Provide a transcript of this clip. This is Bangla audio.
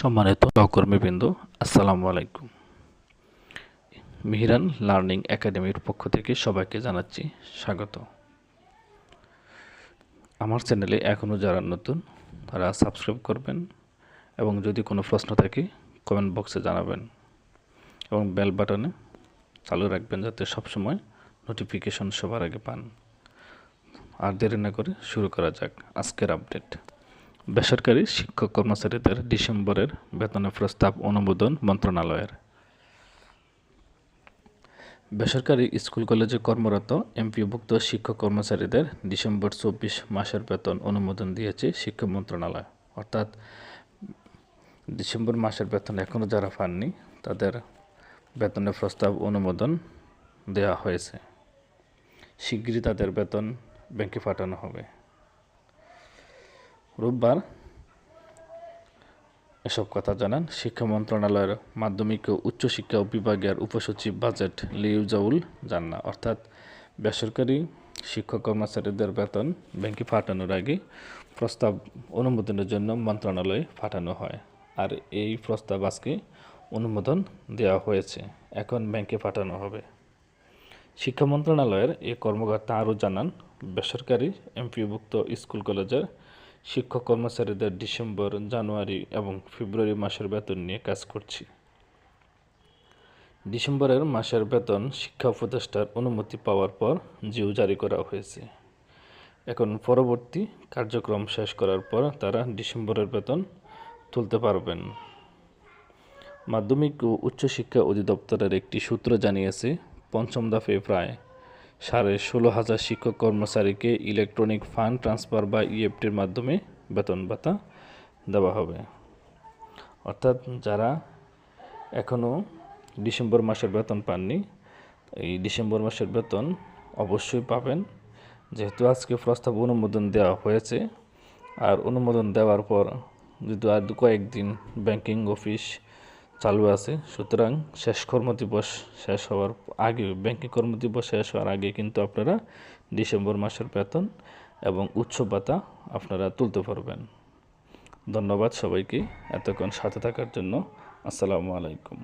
সম্মানিত সহকর্মীবৃন্দ, আসসালামু আলাইকুম। মিহিরান লার্নিং একাডেমির পক্ষ থেকে সবাইকে জানাচ্ছি স্বাগত। আমার চ্যানেলে এখনও যারা নতুন, তারা সাবস্ক্রাইব করবেন এবং যদি কোনো প্রশ্ন থাকে, কমেন্ট বক্সে জানাবেন এবং বেল বাটনে চালু রাখবেন যাতে সবসময় নোটিফিকেশন সবার আগে পান। আর দেরি না করে শুরু করা যাক আজকের আপডেট। বেসরকারি শিক্ষক কর্মচারীদের ডিসেম্বরের বেতনের প্রস্তাব অনুমোদন মন্ত্রণালয়ের। বেসরকারি স্কুল কলেজে কর্মরত এমপিভুক্ত শিক্ষক কর্মচারীদের ডিসেম্বর চব্বিশ মাসের বেতন অনুমোদন দিয়েছে শিক্ষা মন্ত্রণালয়। অর্থাৎ ডিসেম্বর মাসের বেতন এখনও যারা পাননি, তাদের বেতনের প্রস্তাব অনুমোদন দেওয়া হয়েছে। শিগগিরই তাদের বেতন ব্যাংকে পাঠানো হবে। রোববার এসব কথা জানান শিক্ষা মন্ত্রণালয়ের মাধ্যমিক ও উচ্চশিক্ষা বিভাগের উপসচিব বাজেট লিউজাউল জান্না। অর্থাৎ বেসরকারি শিক্ষক কর্মচারীদের বেতন ব্যাংকে পাঠানোর আগে প্রস্তাব অনুমোদনের জন্য মন্ত্রণালয়ে পাঠানো হয়। আর এই প্রস্তাব আজকে অনুমোদন দেওয়া হয়েছে। এখন ব্যাংকে পাঠানো হবে। শিক্ষা মন্ত্রণালয়ের এই কর্মকর্তা আরও জানান, বেসরকারি এমপিভুক্ত স্কুল কলেজের শিক্ষক কর্মচারীদের ডিসেম্বর, জানুয়ারি এবং ফেব্রুয়ারি মাসের বেতন নিয়ে কাজ করছি। ডিসেম্বরের মাসের বেতন শিক্ষা উপদেষ্টার অনুমতি পাওয়ার পর জিও জারি করা হয়েছে। এখন পরবর্তী কার্যক্রম শেষ করার পর তারা ডিসেম্বরের বেতন তুলতে পারবেন। মাধ্যমিক ও উচ্চশিক্ষা অধিদপ্তরের একটি সূত্র জানিয়েছে, পঞ্চম দফে প্রায় সাড়ে ষোলো হাজার শিক্ষক কর্মচারীকে ইলেকট্রনিক ফান্ড ট্রান্সফার বা ইএফটির মাধ্যমে বেতন ভাতা দেওয়া হবে। অর্থাৎ যারা এখনও ডিসেম্বর মাসের বেতন পাননি, এই ডিসেম্বর মাসের বেতন অবশ্যই পাবেন। যেহেতু আজকে প্রস্তাব অনুমোদন দেওয়া হয়েছে, আর অনুমোদন দেওয়ার পর যদি আর কয়েকদিন ব্যাংকিং অফিস চালু আছে। সুতরাং শেষ কর্মদিবস শেষ হওয়ার আগে, ব্যাংকিং কর্মদিবস শেষ হওয়ার আগে কিন্তু আপনারা ডিসেম্বর মাসের বেতন এবং উৎসব ভাতা আপনারা তুলতে পারবেন। ধন্যবাদ সবাইকে। এতক্ষণ সাথে থাকার জন্য আসসালামু আলাইকুম।